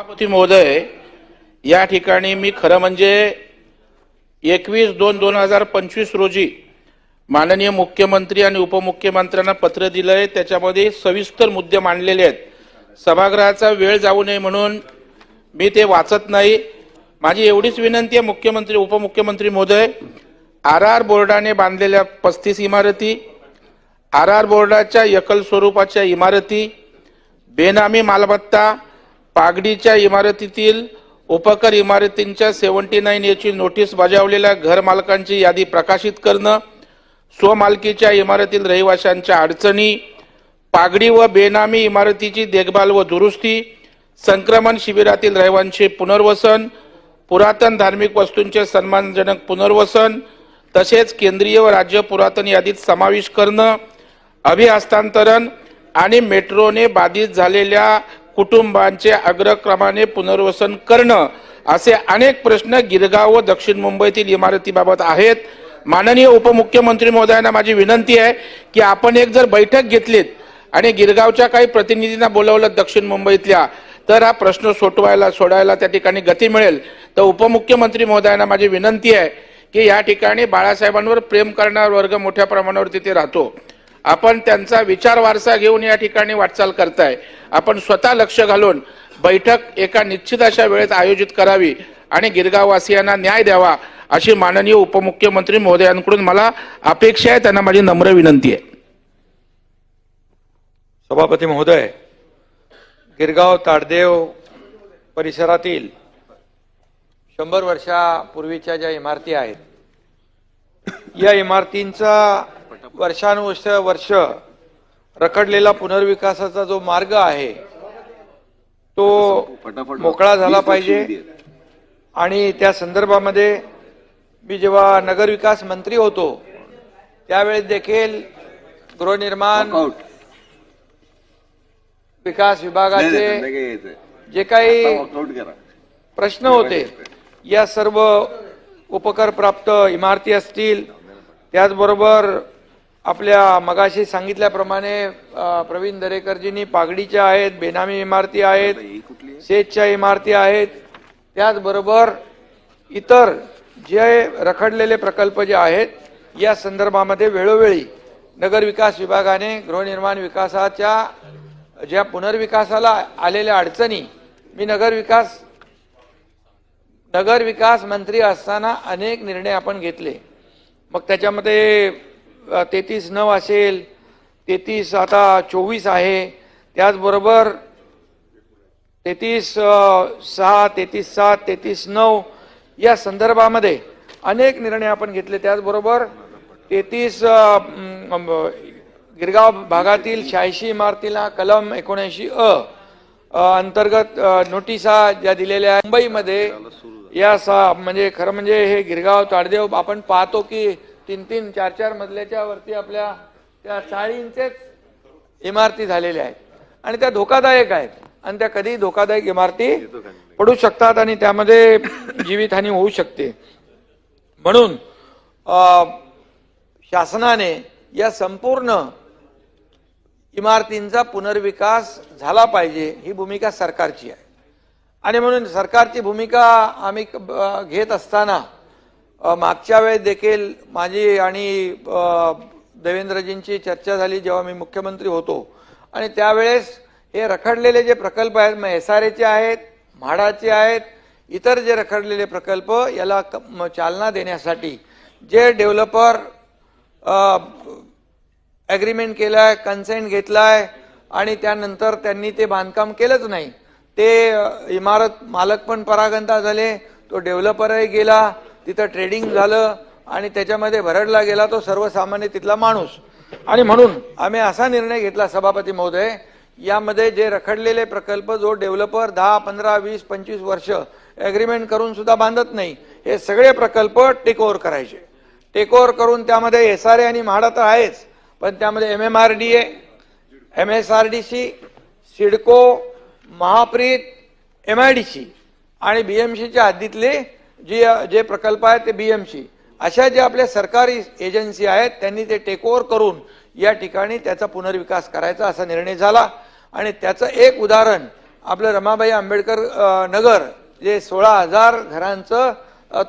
सभापती महोदय या ठिकाणी मी खरं म्हणजे एकवीस दोन दोन हजार पंचवीस रोजी माननीय मुख्यमंत्री आणि उपमुख्यमंत्र्यांना पत्र दिलंय. त्याच्यामध्ये सविस्तर मुद्दे मांडलेले आहेत. सभागृहाचा वेळ जाऊ नये म्हणून मी ते वाचत नाही. माझी एवढीच विनंती आहे मुख्यमंत्री उपमुख्यमंत्री महोदय आर आर बोर्डाने बांधलेल्या पस्तीस इमारती आर आर बोर्डाच्या एकल स्वरूपाच्या इमारती बेनामी मालमत्ता पागडीच्या इमारतीतील उपकर इमारतींच्या सेव्हन्टी नाईन याची नोटीस बजावलेल्या घरमालकांची यादी प्रकाशित करणं स्वमालकीच्या इमारतील रहिवाशांच्या अडचणी पागडी व बेनामी इमारतीची देखभाल व दुरुस्ती संक्रमण शिबिरातील रहिवांचे पुनर्वसन पुरातन धार्मिक वस्तूंचे सन्मानजनक पुनर्वसन तसेच केंद्रीय व राज्य पुरातन यादीत समावेश करणं अभिहस्तांतरण आणि मेट्रोने बाधित झालेल्या कुटुंबांचे अग्रक्रमाने पुनर्वसन करणं असे अनेक प्रश्न गिरगाव व दक्षिण मुंबईतील इमारतीबाबत आहेत. माननीय उपमुख्यमंत्री महोदयांना माझी विनंती आहे की आपण एक जर बैठक घेतलीत आणि गिरगावच्या काही प्रतिनिधींना बोलवलं दक्षिण मुंबईतल्या तर हा प्रश्न सोटवायला सोडायला त्या ठिकाणी गती मिळेल. तर उपमुख्यमंत्री महोदयांना माझी विनंती आहे की या ठिकाणी बाळासाहेबांवर प्रेम करणारा वर्ग मोठ्या प्रमाणावर तिथे राहतो. आपण त्यांचा विचार वारसा घेऊन या ठिकाणी वाटचाल करताय. आपण स्वतः लक्ष घालून बैठक एका निश्चित अशा वेळेत आयोजित करावी आणि गिरगाववासियांना न्याय द्यावा अशी माननीय उपमुख्यमंत्री महोदयांकडून मला अपेक्षा आहे. त्यांना माझी नम्र विनंती आहे. सभापती महोदय गिरगाव ताडदेव परिसरातील शंभर वर्षापूर्वीच्या ज्या इमारती आहेत या इमारतींचा वर्षानुवर्ष वर्ष रखडलेला पुनर्विकासाचा जो मार्ग आहे तो मोकळा झाला पाहिजे. आणि त्या संदर्भामध्ये मी जेव्हा नगरविकास मंत्री होतो त्यावेळेस देखील गृहनिर्माण विकास विभागाचे जे काही प्रश्न होते या सर्व उपकर प्राप्त इमारती असतील त्याचबरोबर आपल्या मगाशी सांगितल्याप्रमाणे प्रवीण दरेकरजींनी पागडीच्या आहेत बेनामी इमारती आहेत शेतच्या इमारती आहेत. त्याचबरोबर इतर जे रखडलेले प्रकल्प जे आहेत या संदर्भामध्ये वेळोवेळी नगरविकास विभागाने गृहनिर्माण विकासाच्या ज्या पुनर्विकासाला आलेल्या अडचणी मी नगरविकास नगरविकास मंत्री असताना अनेक निर्णय आपण घेतले. मग त्याच्यामध्ये तेहतीस नऊ असेल तेहतीस आता चोवीस आहे. त्याचबरोबर तेहतीस सहा तेहतीस सात तेहतीस नऊ या संदर्भामध्ये अनेक निर्णय आपण घेतले. त्याचबरोबर तेहतीस गिरगाव भागातील शहाऐंशी इमारतीला कलम एकोणऐंशी अ अंतर्गत नोटिसा ज्या दिलेल्या आहेत मुंबईमध्ये या सा म्हणजे खरं म्हणजे हे गिरगाव ताडदेव आपण पाहतो की तीन तीन चार चार मजल्याच्या वरती आपल्या त्या चाळींचेच इमारती झालेल्या आहेत. आणि त्या धोकादायक आहेत. आणि त्या कधी धोकादायक इमारती पडू शकतात आणि त्यामध्ये जीवितहानी होऊ शकते. म्हणून शासनाने या संपूर्ण इमारतींचा पुनर्विकास झाला पाहिजे ही भूमिका सरकारची आहे. आणि म्हणून सरकारची भूमिका आम्ही घेत असताना मागच्या वेळेस देखील माझी आणि देवेंद्रजींची चर्चा झाली जेव्हा मी मुख्यमंत्री होतो. आणि त्यावेळेस हे रखडलेले जे प्रकल्प आहेत मग एस आर एचे आहेत म्हाडाचे आहेत इतर जे रखडलेले प्रकल्प याला क- चालना देण्यासाठी जे डेव्हलपर ॲग्रीमेंट केलं आहे कन्सेंट आहे आणि त्यानंतर त्यांनी ते बांधकाम केलंच नाही ते इमारत मालक पण परागंता झाले तो डेव्हलपरही गेला तिथं ट्रेडिंग झालं आणि त्याच्यामध्ये भरडला गेला तो सर्वसामान्य तिथला माणूस. आणि म्हणून आम्ही असा निर्णय घेतला सभापती महोदय यामध्ये जे रखडलेले प्रकल्प जो डेव्हलपर दहा पंधरा वीस पंचवीस वर्ष ॲग्रीमेंट करून सुद्धा बांधत नाही हे सगळे प्रकल्प टेक ओव्हर करायचे. टेक ओव्हर करून त्यामध्ये एस आर ए आणि म्हाडा तर आहेच पण त्यामध्ये M M R D A M S R D C CIDCO Mahapreit M I D C आणि बी एम सीच्या हद्दीतले जी जे प्रकल्प आहेत ते बी एम सी अशा ज्या आपल्या सरकारी एजन्सी आहेत त्यांनी ते टेक ओव्हर करून या ठिकाणी त्याचा पुनर्विकास करायचा असा निर्णय झाला. आणि त्याचं एक उदाहरण आपलं रमाबाई आंबेडकर नगर जे सोळा हजार घरांचं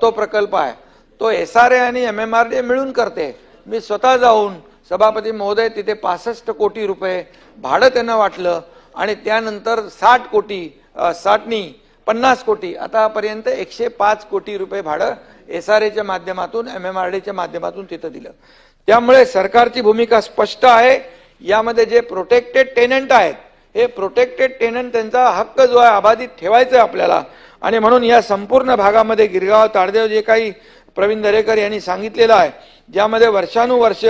तो प्रकल्प आहे. तो एस आर ए आणि एम एम आर डी मिळून करते. मी स्वतः जाऊन सभापती महोदय तिथे पासष्ट कोटी रुपये भाडं त्यांना वाटलं आणि त्यानंतर साठ कोटी अ, साठनी पन्नास कोटी आतापर्यंत एकशे पाच कोटी रुपये भाडं एस आर एच्या माध्यमातून एम एम आर डीच्या माध्यमातून तिथं दिलं. त्यामुळे सरकारची भूमिका स्पष्ट आहे. यामध्ये जे प्रोटेक्टेड टेनंट आहेत हे प्रोटेक्टेड टेनंट त्यांचा हक्क जो आहे अबाधित ठेवायचा आहे आपल्याला. आणि म्हणून या संपूर्ण भागामध्ये गिरगाव ताडदेव जे काही प्रवीण दरेकर यांनी सांगितलेलं आहे ज्यामध्ये वर्षानुवर्ष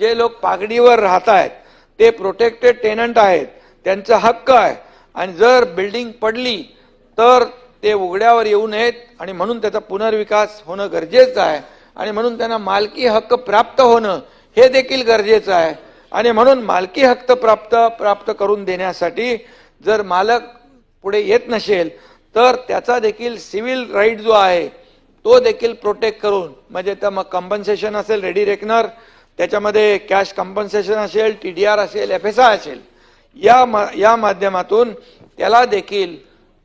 जे लोक पागडीवर राहत आहेत ते प्रोटेक्टेड टेनंट आहेत त्यांचा हक्क आहे. आणि जर बिल्डिंग पडली तर ते उघड्यावर येऊ नयेत आणि म्हणून त्याचा पुनर्विकास होणं गरजेचं आहे. आणि म्हणून त्यांना मालकी हक्क प्राप्त होणं हे देखील गरजेचं आहे. आणि म्हणून मालकी हक्क प्राप्त प्राप्त करून देण्यासाठी जर मालक पुढे येत नसेल तर त्याचा देखील सिव्हिल राईट जो आहे तो देखील प्रोटेक्ट करून म्हणजे तर मग कम्पन्सेशन असेल रेडी रेकनर त्याच्यामध्ये कॅश कम्पन्सेशन असेल टी डी आर असेल एफ एस आय असेल या मा या माध्यमातून त्याला देखील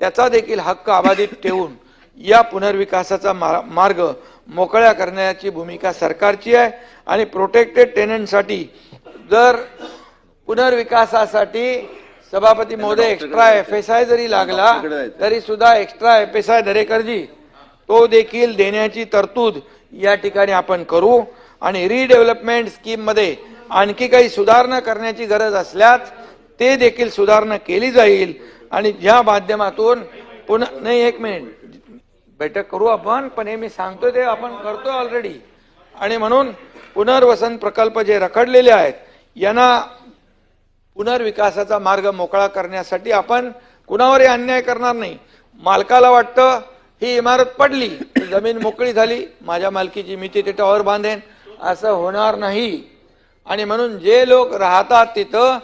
त्याचा देखील हक्क अबाधित ठेवून या पुनर्विकासाचा मार्ग मोकळ्या करण्याची भूमिका सरकारची आहे आणि प्रोटेक्टेड टेनंटसाठी जर पुनर्विकासासाठी सभापती महोदय एक्स्ट्रा एफ एस आय जरी लागला तरी सुद्धा extra F S I Darekarji तो देखील देण्याची तरतूद या ठिकाणी आपण करू आणि रिडेव्हलपमेंट स्कीममध्ये आणखी काही सुधारणा करण्याची गरज असल्यास ते देखील सुधारणा केली जाईल. आणि ज्या माध्यमातून पुन्हा नाही एक मिनिट. बैठक करू आपण पण हे मी सांगतोय ते आपण करतो ऑलरेडी आणि म्हणून पुनर्वसन प्रकल्प जे रखडलेले आहेत यांना पुनर्विकासाचा मार्ग मोकळा करण्यासाठी आपण कुणावरही अन्याय करणार नाही. मालकाला वाटतं ही इमारत पडली जमीन मोकळी झाली माझ्या मालकीची मी तिथे टॉवर बांधेन असं होणार नाही. आणि म्हणून जे लोक राहतात तिथं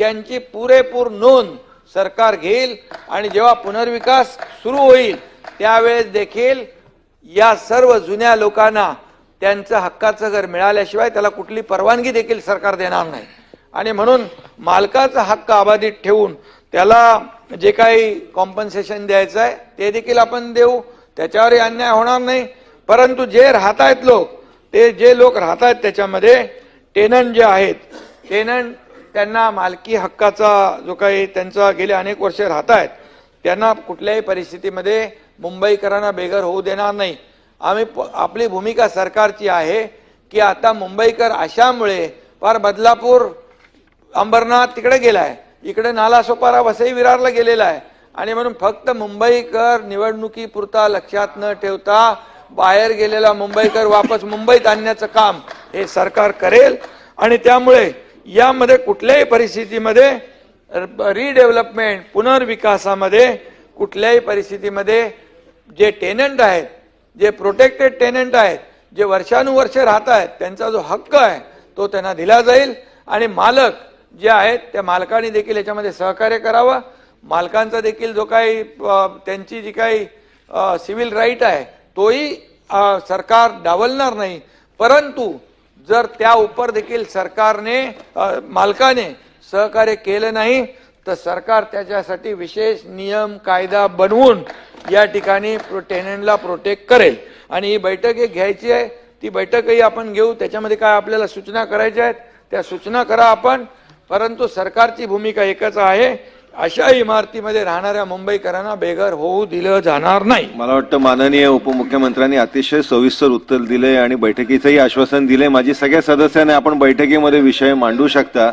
त्यांची पुरेपूर नोंद सरकार घेईल आणि जेव्हा पुनर्विकास सुरू होईल त्यावेळेस देखील या सर्व जुन्या लोकांना त्यांचं हक्काचं घर मिळाल्याशिवाय त्याला कुठली परवानगी देखील सरकार देणार नाही. आणि म्हणून मालकाचा हक्क अबाधित ठेवून त्याला जे काही कॉम्पन्सेशन द्यायचं आहे ते देखील आपण देऊ. त्याच्यावरही अन्याय होणार नाही. परंतु जे राहत आहेत लोक ते जे लोक राहत आहेत त्याच्यामध्ये टेनंट जे आहेत टेनंट त्यांना मालकी हक्काचा जो काही त्यांचा गेले अनेक वर्ष राहत आहेत त्यांना कुठल्याही परिस्थितीमध्ये मुंबईकरांना बेघर होऊ देणार नाही. आम्ही प- आपली भूमिका सरकारची आहे की आता मुंबईकर अशामुळे फार बदलापूर अंबरनाथ तिकडे गेला आहे इकडे नालासोपारा वसई विरारला गेलेला आहे. आणि म्हणून फक्त मुंबईकर निवडणुकीपुरता लक्षात न ठेवता बाहेर गेलेला मुंबईकर वापस मुंबईत आणण्याचं काम हे सरकार करेल. आणि त्यामुळे यामध्ये कुठल्याही परिस्थितीमध्ये रिडेव्हलपमेंट पुनर्विकासामध्ये कुठल्याही परिस्थितीमध्ये जे टेनंट आहेत जे प्रोटेक्टेड टेनंट आहेत जे वर्षानुवर्ष राहत आहेत त्यांचा जो हक्क आहे तो त्यांना दिला जाईल. आणि मालक जे आहेत त्या मालकाने देखील याच्यामध्ये सहकार्य करावं. मालकांचा देखील जो काही त्यांची जी काही सिव्हिल राईट आहे तोही सरकार डावलणार नाही. परंतु जर त्या उपर देखील सरकारने मालकाने सहकार्य केलं नाही तर सरकार त्याच्यासाठी विशेष नियम कायदा बनवून या ठिकाणी प्रो- टेनंटला प्रोटेक्ट करेल. आणि ही बैठक एक घ्यायची आहे. ती बैठकही आपण घेऊ. त्याच्यामध्ये काय आपल्याला सूचना करायच्या आहेत त्या सूचना करा आपण. परंतु सरकारची भूमिका एकच आहे अशा इमारतीमध्ये राहणाऱ्या मुंबईकरांना बेघर होऊ दिलं जाणार नाही. मला वाटतं माननीय उपमुख्यमंत्र्यांनी अतिशय सविस्तर उत्तर दिले आणि बैठकीचंही आश्वासन दिले माझी सगळ्या सदस्यांनी आपण बैठकीमध्ये विषय मांडू शकता.